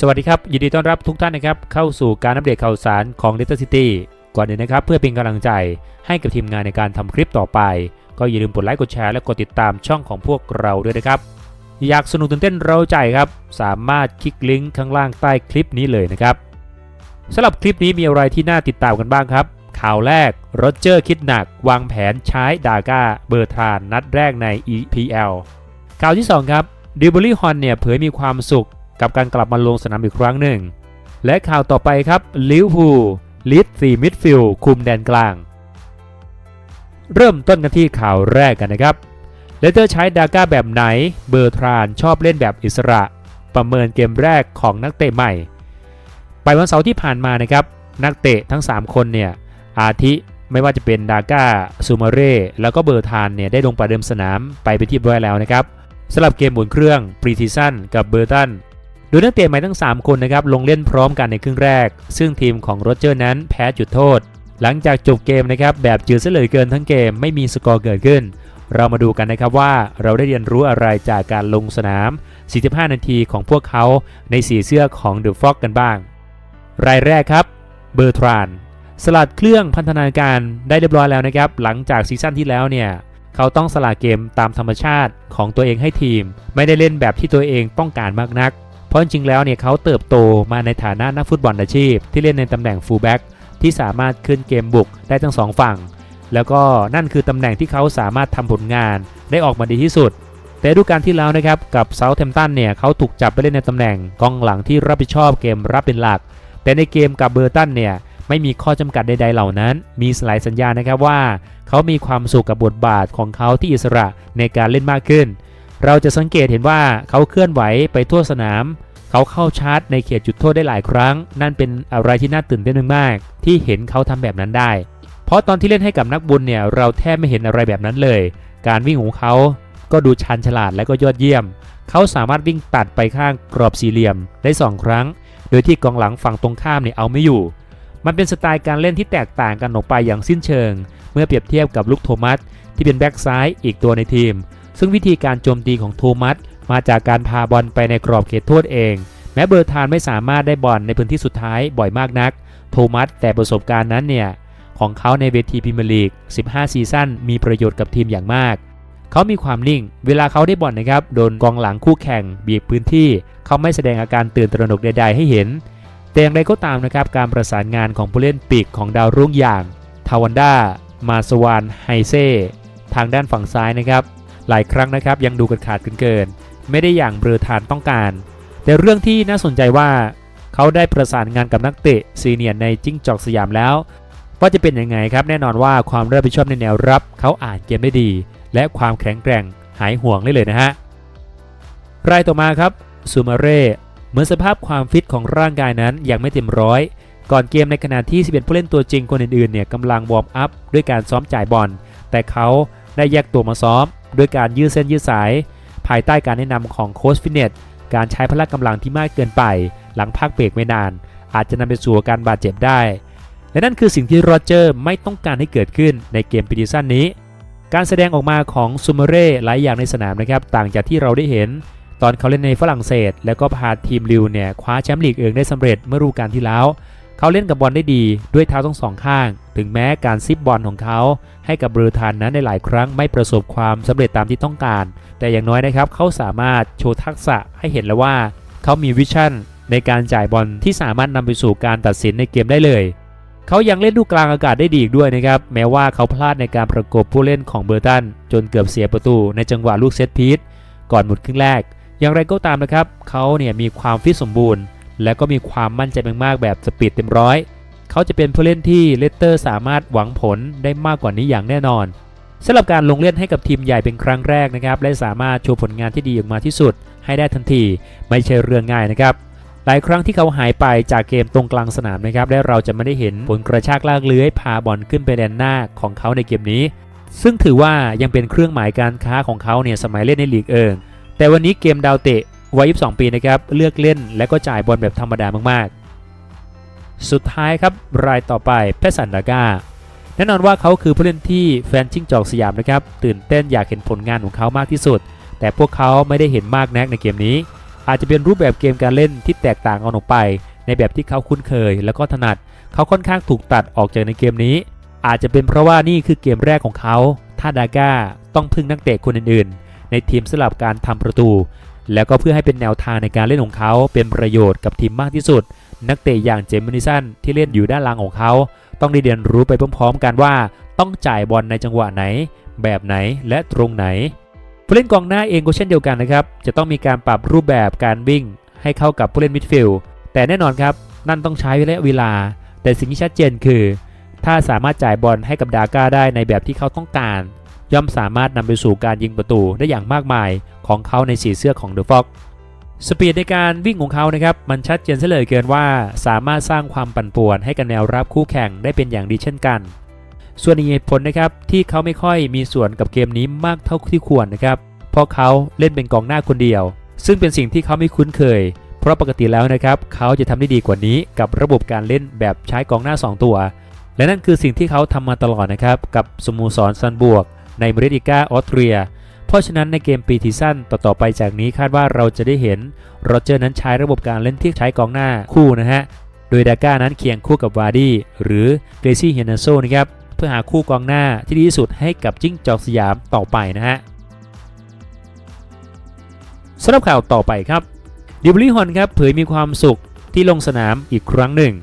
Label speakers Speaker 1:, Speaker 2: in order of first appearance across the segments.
Speaker 1: สวัสดีครับ ยินดีต้อนรับทุกท่านนะครับ เข้าสู่การอัปเดตข่าวสารของ Data City ก่อนอื่นนะครับ เพื่อเป็นกำลังใจให้กับทีมงานในการทำคลิปต่อไป ก็อย่าลืมกดไลค์กดแชร์และกดติดตามช่องของพวกเราด้วยนะครับ อยากสนุกตื่นเต้นเราใจครับ สามารถคลิกลิงก์ข้างล่างใต้คลิปนี้เลยนะครับสำหรับคลิปนี้มีอะไรที่น่าติดตามกันบ้างครับ ข่าวแรกโรเจอร์คิดหนัก วางแผนใช้ดาก้าเบอร์ทรานนัดแรกใน EPL ข่าวที่2ครับดิวเบอรี่ฮอนเนี่ยเผยมีความสุข กับการกลับมาลงสนามอีกครั้งหนึ่ง และข่าวต่อไปครับลิวพูลิดสี่มิดฟิลคุมแดนกลาง เริ่มต้นกันที่ข่าวแรกกันนะครับเลเตอร์ใช้ดาก้าแบบไหนเบอร์ทรานชอบเล่นแบบอิสระ ประเมินเกมแรกของนักเตะใหม่ ไปวันเสาร์ที่ผ่านมานะครับ นักเตะทั้ง 3 คนเนี่ยอาทิไม่ว่าจะเป็นดาก้าซูมาเร่แล้วก็เบอร์ทานเนี่ยได้ลงประเดิมสนามไปไปนที่เรียบร้อยแล้วนะครับสำหรับเกมหมุนเครื่องปรีทิซันกับเบอร์ตัน โดยนักเตะใหม่ทั้ง 3 คนนะครับลงเล่นพร้อมกันในครึ่งแรก ซึ่งทีมของโรเจอร์นั้นแพ้จุดโทษ หลังจากจบเกมนะครับแบบจืดเสียเหลือเกินทั้งเกมไม่มีสกอร์เกิดขึ้น เรามาดูกันนะครับว่าเราได้เรียนรู้อะไรจากการลงสนาม 45 นาทีของพวกเขาในสีเสื้อของเดอะฟ็อกกันบ้าง รายแรกครับเบอร์ทรานสลัดเครื่องพันธนาการได้เรียบร้อยแล้วนะครับหลังจากซีซั่นที่แล้วเนี่ยเขาต้องสละเกมตามธรรมชาติของตัวเองให้ทีม ไม่ได้เล่นแบบที่ตัวเองต้องการมากนัก เพราะจริงๆแล้วเนี่ยเขาเติบโตมาในฐานะนักฟุตบอลอาชีพ ที่เล่นในตำแหน่งฟูลแบ็กที่สามารถขึ้นเกมบุกได้ทั้งสองฝั่ง แล้วก็นั่นคือตำแหน่งที่เขาสามารถทำผลงานได้ออกมาดีที่สุด แต่ดูการที่แล้วนะครับกับเซาท์แฮมป์ตันเนี่ยเขาถูกจับไปเล่นในตำแหน่งกองหลังที่รับผิดชอบเกมรับเป็นหลัก แต่ในเกมกับเบอร์ตันเนี่ยไม่มีข้อจำกัดใดๆเหล่านั้น มีสลายสัญญาณนะครับว่า เขามีความสุขกับบทบาทของเขาที่อิสระในการเล่นมากขึ้น เราจะสังเกตเห็นว่าเขาเคลื่อนไหวไปทั่วสนาม เขาเข้าชาร์จในเขตจุดโทษได้หลายครั้ง นั่นเป็นอะไรที่น่าตื่นเต้นมากๆที่เห็นเขาทำแบบนั้นได้ เพราะตอนที่เล่นให้กับนักบุญเนี่ยเราแทบไม่เห็นอะไรแบบนั้นเลย การวิ่งของเขาก็ดูชาญฉลาดและก็ยอดเยี่ยม เขาสามารถวิ่งตัดไปข้างกรอบสี่เหลี่ยมได้สองครั้ง โดยที่กองหลังฝั่งตรงข้ามเนี่ยเอาไม่อยู่ มันเป็นสไตล์การเล่นที่แตกต่างกันออกไปอย่างสิ้นเชิง เมื่อเปรียบเทียบกับลูกโทมัสที่เป็นแบ็กซ้ายอีกตัวในทีม ซึ่งวิธีการโจมตีของโทมัสมาจากการพาบอลไปในกรอบเขตโทษเอง แม้เบอร์ทานไม่สามารถได้บอลในพื้นที่สุดท้ายบ่อยมากนัก โทมัสแต่ประสบการณ์นั้นเนี่ยของเขาในเวทีพรีเมียร์ลีก 15 ซีซั่นมีประโยชน์กับทีมอย่างมาก เขามีความนิ่ง เวลาเขาได้บอลนะครับ โดนกองหลังคู่แข่งบีบพื้นที่ เขาไม่แสดงอาการตื่นตระหนกใด ๆ ให้เห็น แต่อย่างไรก็ตามนะครับ การประสานงานของผู้เล่นปีกของดาวรุ่งอย่าง ทาวันดา มาสวาน ไฮเซ่ ทางด้านฝั่งซ้ายนะครับ หลายครั้งนะครับยังดูกันขาดเกินๆไม่ได้อย่างเบร์ทานต้องการ แต่เรื่องที่น่าสนใจว่า เขาได้ประสานงานกับนักเตะซีเนียร์ในจิ้งจอกสยามแล้ว ว่าจะเป็นยังไงครับแน่นอนว่าความรับผิดชอบในแนวรับ เขาอ่านเกมได้ดี และความแข็งแกร่งหายห่วงได้เลยนะฮะรายต่อมาครับซูมาเร่เหมือนสภาพความฟิตของร่างกายนั้นยังไม่เต็มร้อยก่อนเกมในขณะที่ 11 ผู้เล่นตัวจริงคนอื่นๆเนี่ยกำลังวอร์มอัพด้วยการซ้อมจ่ายบอล แต่เขาได้แยกตัวมาซ้อม ด้วยการยืดเส้นยืดสาย ภายใต้การแนะนำของโค้ชฟิตเนสการใช้พละกำลังที่มากเกินไป หลังพักเบรกไม่นาน อาจจะนำไปสู่การบาดเจ็บได้ และนั่นคือสิ่งที่โรเจอร์ไม่ต้องการให้เกิดขึ้นในเกมปีดิสันนี้ การแสดงออกมาของซูมเร่หลายอย่างในสนามนะครับต่างจากที่เราได้เห็น ตอนเขาเล่นในฝรั่งเศส แล้วก็พาทีมลิวเนี่ยคว้าแชมป์ลีกเองได้สำเร็จเมื่อฤดูกาลที่แล้ว เขาเล่นกับบอลได้ดีด้วยเท้าทั้งสองข้าง ถึงแม้การซิบบอลของเขา ให้กับเบรูทานนั้นในหลายครั้งไม่ประสบความสำเร็จตามที่ต้องการ แต่อย่างน้อยนะครับเขาสามารถโชว์ทักษะให้เห็นแล้วว่า เขามีวิชั่นในการจ่ายบอลที่สามารถนำไปสู่การตัดสินในเกมได้เลย เขายังเล่นลูกกลางอากาศได้ดีอีกด้วยนะครับ แม้ว่าเขาพลาดในการประกบผู้เล่นของเบอร์ตัน จนเกือบเสียประตูในจังหวะลูกเซตพีทก่อนหมดครึ่งแรก อย่างไรก็ตามนะครับ เขาเนี่ยมีความฟิตสมบูรณ์ และก็มีความมั่นใจมากๆแบบสปีดเต็มร้อยเขาจะเป็นผู้เล่นที่เลสเตอร์สามารถหวังผลได้มากกว่านี้อย่างแน่นอนสำหรับการลงเล่นให้กับทีมใหญ่เป็นครั้งแรกนะครับและสามารถโชว์ผลงานที่ดีออกมาที่สุด ให้ได้ทันที ไม่ใช่เรื่องง่ายนะครับหลายครั้งที่เขาหายไปจากเกมตรงกลางสนามนะครับและเราจะไม่ได้เห็นผลกระชากลากเลื้อยพาบอลขึ้นไปแดนหน้าของเขาในเกมนี้ ซึ่งถือว่ายังเป็นเครื่องหมายการค้าของเขาเนี่ยสมัยเล่นในลีกเอิงแต่วันนี้เกมดาวเตะ วัย 22 ปีนะครับเลือกเล่นและก็จ่ายบอลแบบธรรมดามากๆ สุดท้ายครับรายต่อไปเพสันดาก้าแน่นอนว่าเขาคือผู้เล่นที่แฟนจิ้งจอกสยามนะครับตื่นเต้นอยากเห็นผลงานของเขามากที่สุด แต่พวกเขาไม่ได้เห็นมากนักในเกมนี้ อาจจะเป็นรูปแบบเกมการเล่นที่แตกต่างออกไป ในแบบที่เขาคุ้นเคย แล้วก็ถนัด เขาค่อนข้างถูกตัดออกจากในเกมนี้ อาจจะเป็นเพราะว่านี่คือเกมแรกของเขา ถ้าดาก้าต้องพึ่งนักเตะคนอื่นๆ ในทีมสลับการทำประตู แล้วก็เพื่อให้เป็นแนวทางในการเล่นของเขาเป็นประโยชน์กับทีมมากที่สุด นักเตะอย่างเจมส์มินิสันที่เล่นอยู่ด้านหลังของเขา ต้องได้เรียนรู้ไปพร้อมๆกันว่า ต้องจ่ายบอลในจังหวะไหน แบบไหนและตรงไหนผู้เล่นกองหน้าเองก็เช่นเดียวกันนะครับ จะต้องมีการปรับรูปแบบการวิ่ง ให้เข้ากับผู้เล่นมิดฟิลด์แต่แน่นอนครับ นั่นต้องใช้ระยะเวลา แต่สิ่งที่ชัดเจนคือ ถ้าสามารถจ่ายบอลให้กับดาก้าได้ในแบบที่เขาต้องการ ย่อมสามารถนำไปสู่การยิงประตูได้อย่างมากมายของเขาในสีเสื้อของเดอะฟ็อกสปีดในการวิ่งของเขานะครับมันชัดเจนเสียเลยเกินว่าสามารถสร้างความปั่นป่วนให้กับแนวรับคู่แข่งได้เป็นอย่างดีเช่นกัน ส่วนอีกเหตุผลนะครับที่เขาไม่ค่อยมีส่วนกับเกมนี้มากเท่าที่ควรนะครับเพราะเขาเล่นเป็นกองหน้าคนเดียว ซึ่งเป็นสิ่งที่เขาไม่คุ้นเคย เพราะปกติแล้วนะครับเขาจะทำได้ดีกว่านี้กับระบบการเล่นแบบใช้กองหน้า 2 ตัว และนั่นคือสิ่งที่เขาทำมาตลอดนะครับกับสโมสรซันบวก ในบริดิกาออสเตรีย เพราะฉะนั้นในเกมปีที่สั้นต่อๆไปจากนี้คาดว่าเราจะได้เห็นโรเจอร์นั้นใช้ระบบการเล่นที่ใช้กองหน้าคู่นะฮะ โดยดาก้านั้นเคียงคู่กับวาร์ดี้หรือเกรซี่เฮนเนโซนะครับเพื่อหาคู่กองหน้าที่ดีที่สุดให้กับจิ้งจอกสยามต่อไปนะฮะสำหรับข่าวต่อไปครับดิวลิฮอนครับเผยมีความสุขที่ลงสนามอีกครั้งหนึ่ง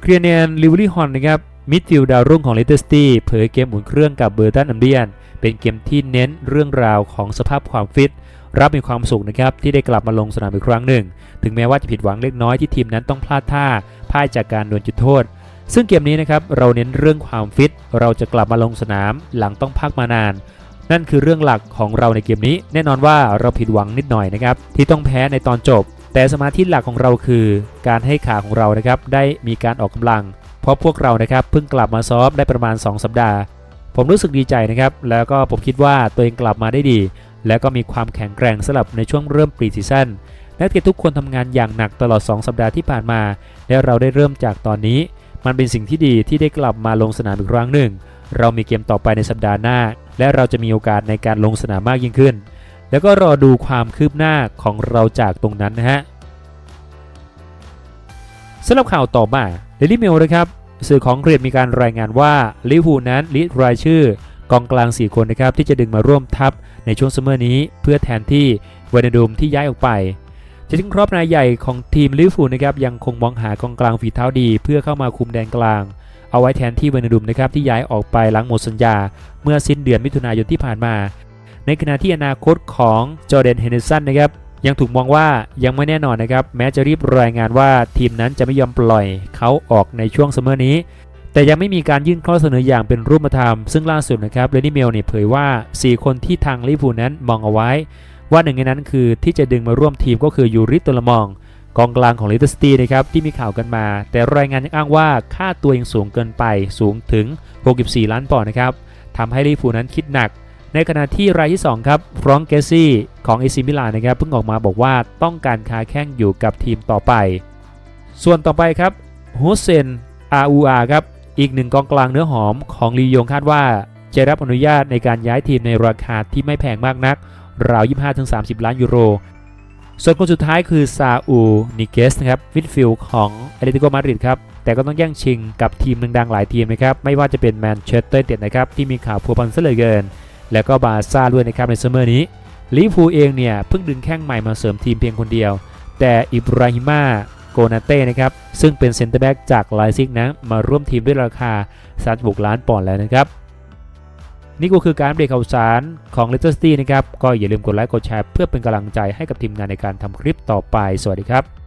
Speaker 1: เครียเนียนลิวลิฮอนนะครับ มิดฟิลด์ดาวรุ่งของเลสเตอร์ซิตี้เผยเกมหมุนเครื่องกับเบอร์ตันอัมเดียน เป็นเกมที่เน้นเรื่องราวของสภาพความฟิต รับมีความสุขนะครับที่ได้กลับมาลงสนามอีกครั้งหนึ่ง ถึงแม้ว่าจะผิดหวังเล็กน้อยที่ทีมนั้นต้องพลาดท่าพ่ายจากการโดนจุดโทษ ซึ่งเกมนี้นะครับเราเน้นเรื่องความฟิต เราจะกลับมาลงสนามหลังต้องพักมานาน นั่นคือเรื่องหลักของเราในเกมนี้ แน่นอนว่าเราผิดหวังนิดหน่อยนะครับที่ต้องแพ้ในตอนจบ แต่สมาธิหลักของเราคือ การให้ขาของเรานะครับได้มีการออกกำลัง เพราะพวกเรานะครับเพิ่งกลับมาซ้อมได้ประมาณ 2 สัปดาห์ ผมรู้สึกดีใจนะครับ แล้วก็ผมคิดว่าตัวเองกลับมาได้ดี แล้วก็มีความแข็งแกร่งสลับในช่วงเริ่มปรีซีซั่นนักเตะทุกคนทำงานอย่างหนักตลอด 2 สัปดาห์ที่ผ่านมา และเราได้เริ่มจากตอนนี้ มันเป็นสิ่งที่ดีที่ได้กลับมาลงสนามอีกครั้งหนึ่ง เรามีเกมต่อไปในสัปดาห์หน้า และเราจะมีโอกาสในการลงสนามมากยิ่งขึ้น แล้วก็รอดูความคืบหน้าของเราจากตรงนั้นนะฮะสำหรับข่าวต่อมา เดลิเมลนะครับสื่อของเกรียดมีการรายงานว่าลิเวอร์พูนั้นลิสต์รายชื่อกองกลาง 4 คนนะครับที่จะดึงมาร่วมทัพในช่วงซัมเมอร์นี้ เพื่อแทนที่เวนดูมที่ย้ายออกไปจะทิ้งครอบนายใหญ่ของทีมลิเวอร์พูนะครับยังคงมองหากองกลางฝีเท้าดี เพื่อเข้ามาคุมแดนกลาง เอาไว้แทนที่เวนดูมนะครับที่ย้ายออกไปหลังหมดสัญญา เมื่อสิ้นเดือนมิถุนายนที่ผ่านมา ในขณะที่อนาคตของจอร์แดนเฮนเดอร์สันนะครับ ยังถูกมองว่ายังไม่แน่นอนนะครับ แม้จะรีบรายงานว่าทีมนั้นจะไม่ยอมปล่อยเขาออกในช่วงซัมเมอร์นี้ แต่ยังไม่มีการยื่นข้อเสนออย่างเป็นรูปธรรม ซึ่งล่าสุดนะครับเรนนี่เมลเนี่ยเผยว่า 4 คนที่ทางลิเวอร์พูนั้นมองเอาไว้ ว่าหนึ่งในนั้นคือที่จะดึงมาร่วมทีมก็คือยูริโตลมองกองกลางของเลสเตอร์ซิตี้นะครับที่มีข่าวกันมา แต่รายงานยังอ้างว่าค่าตัวยังสูงเกินไปสูงถึง 64 ล้านปอนด์นะครับทำให้ลิเวอร์พูนั้นคิดหนัก ในขณะที่รายที่ 2 ครับฟรองเกซี่ของเอซิมิลานนะครับเพิ่งออกมาบอกว่าต้องการค้าแข้งอยู่กับทีมต่อไป ส่วนต่อไปครับฮุสเซนอาอูอาครับอีกหนึ่งกองกลางเนื้อหอมของลียงคาดว่าจะรับอนุญาตในการย้ายทีมในราคาที่ไม่แพงมากนัก ราว 25-30 ล้านยูโร ส่วนคนสุดท้ายคือซาอูนิเกสนะครับมิดฟิลของแอเลติโกมาดริดครับแต่ก็ต้องแย่งชิงกับทีมดังๆหลายทีมนะครับไม่ว่าจะเป็นแมนเชสเตอร์เต็ดนะครับที่มีข่าวพัวพันซะเหลือเกิน แล้วก็บาซ่าด้วยนะครับในซัมเมอร์นี้ลิเวอร์พูเองเนี่ยเพิ่งดึงแข้งใหม่มาเสริมทีมเพียงคนเดียว แต่อิบราฮิมาโกนาเต้นะครับซึ่งเป็นเซนเตอร์แบ็กจากไลซิกนะมาร่วมทีมด้วยราคา36ล้านปอนด์แล้วนะครับนี่ก็คือการเดตข่าวสารของ Leicester City นะครับ ก็อย่าลืมกดไลค์กดแชร์เพื่อเป็นกำลังใจให้กับทีมงานในการทำคลิปต่อไป สวัสดีครับ